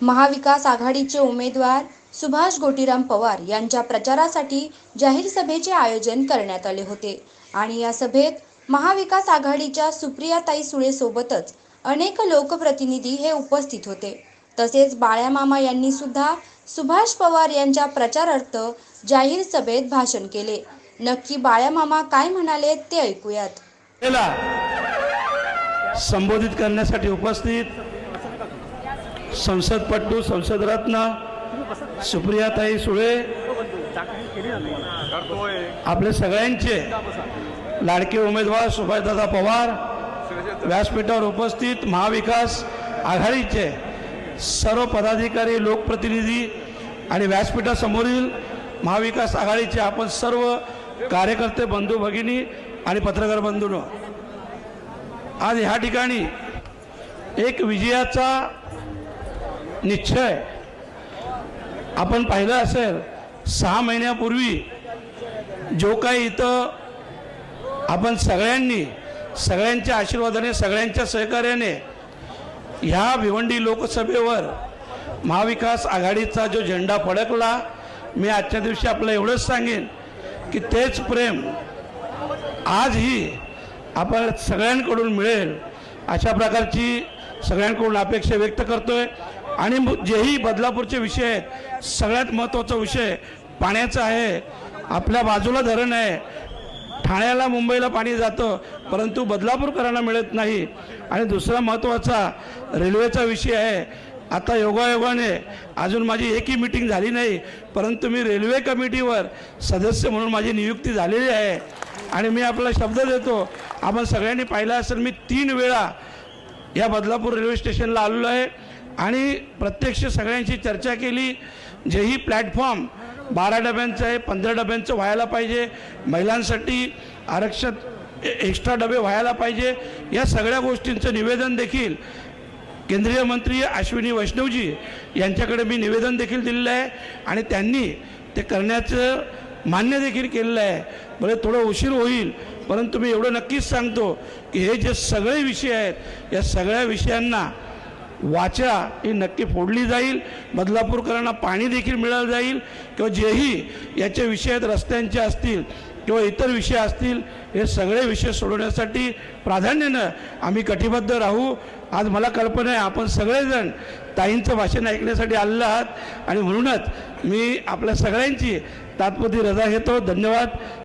महाविकास आघाडीचे उमेदवार सुभाष गोटीराम पवार यांच्या प्रचारासाठी जाहीर सभेचे आयोजन करण्यात आले होते. आणि या सभेत महाविकास आघाडीच्या सुप्रियाताई सुळे सोबतच अनेक लोकप्रतिनिधी हे उपस्थित होते. तसेच बाळ्यामामा यांनी सुद्धा सुभाष पवार यांच्या प्रचारार्थ जाहीर सभेत भाषण केले. नक्की बाळ्यामामा काय म्हणाले ते ऐकूयात. संबोधित करण्यासाठी उपस्थित संसदपटू संसदरत्न सुप्रियाताई सुळे आपले सगळ्यांचे लाडके उमेदवार सुभाषदादा पवार व्यासपीठावर उपस्थित महाविकास आघाडीचे सर्व पदाधिकारी लोकप्रतिनिधी आणि व्यासपीठासमोरील महाविकास आघाडीचे आपण सर्व कार्यकर्ते बंधू भगिनी आणि पत्रकार बंधूंनो आज ह्या ठिकाणी एक विजयाचा निश्चय. आपण पाहिलं असेल सहा महिन्यापूर्वी जो काही इथं आपण सगळ्यांनी सगळ्यांच्या आशीर्वादाने सगळ्यांच्या सहकार्याने ह्या भिवंडी लोकसभेवर महाविकास आघाडीचा जो झेंडा फडकला मी आजच्या दिवशी आपलं एवढंच सांगेन की तेच प्रेम आजही आपण सगळ्यांकडून मिळेल अशा प्रकारची सगळ्यांकडून अपेक्षा व्यक्त करतोय. आणि जेही बदलापूरचे विषय आहेत सगळ्यात महत्त्वाचा विषय पाण्याचा आहे. आपल्या बाजूला धरण आहे. ठाण्याला मुंबईला पाणी जातं परंतु बदलापूरकरांना मिळत नाही. आणि दुसरा महत्त्वाचा रेल्वेचा विषय आहे. आता योगायोगाने अजून माझी एकही मिटिंग झाली नाही परंतु मी रेल्वे कमिटीवर सदस्य म्हणून माझी नियुक्ती झालेली आहे. आणि मी आपला शब्द देतो आपण सगळ्यांनी पाहिलं असेल मी तीन वेळा या बदलापूर रेल्वे स्टेशनला आलेलो आहे. आणि प्रत्यक्ष सगळ्यांशी चर्चा केली. जेही प्लॅटफॉर्म बारा डब्यांचं आहे पंधरा डब्यांचं व्हायला पाहिजे. महिलांसाठी आरक्षण ए- एक्स्ट्रा डबे व्हायला पाहिजे. या सगळ्या गोष्टींचं निवेदन देखील केंद्रीय मंत्री अश्विनी वैष्णवजी यांच्याकडे मी निवेदन देखील दिलेलं आहे आणि त्यांनी ते करण्याचं मान्य देखील केलेलं आहे. बरं थोडं उशीर होईल परंतु मी एवढं नक्कीच सांगतो की हे जे सगळे विषय आहेत या सगळ्या विषयांना वाचा ही नक्की फोडली जाईल. बदलापूरकरांना पाणी देखील मिळालं जाईल. किंवा जेही याच्या विषयात रस्त्यांचे असतील किंवा इतर विषय असतील हे सगळे विषय सोडवण्यासाठी प्राधान्यानं आम्ही कटिबद्ध राहू. आज मला कल्पना आहे आपण सगळेजण ताईंचं भाषण ऐकण्यासाठी आलेलं आहात. आणि म्हणूनच मी आपल्या सगळ्यांची तात्पुरती रजा घेतो. धन्यवाद.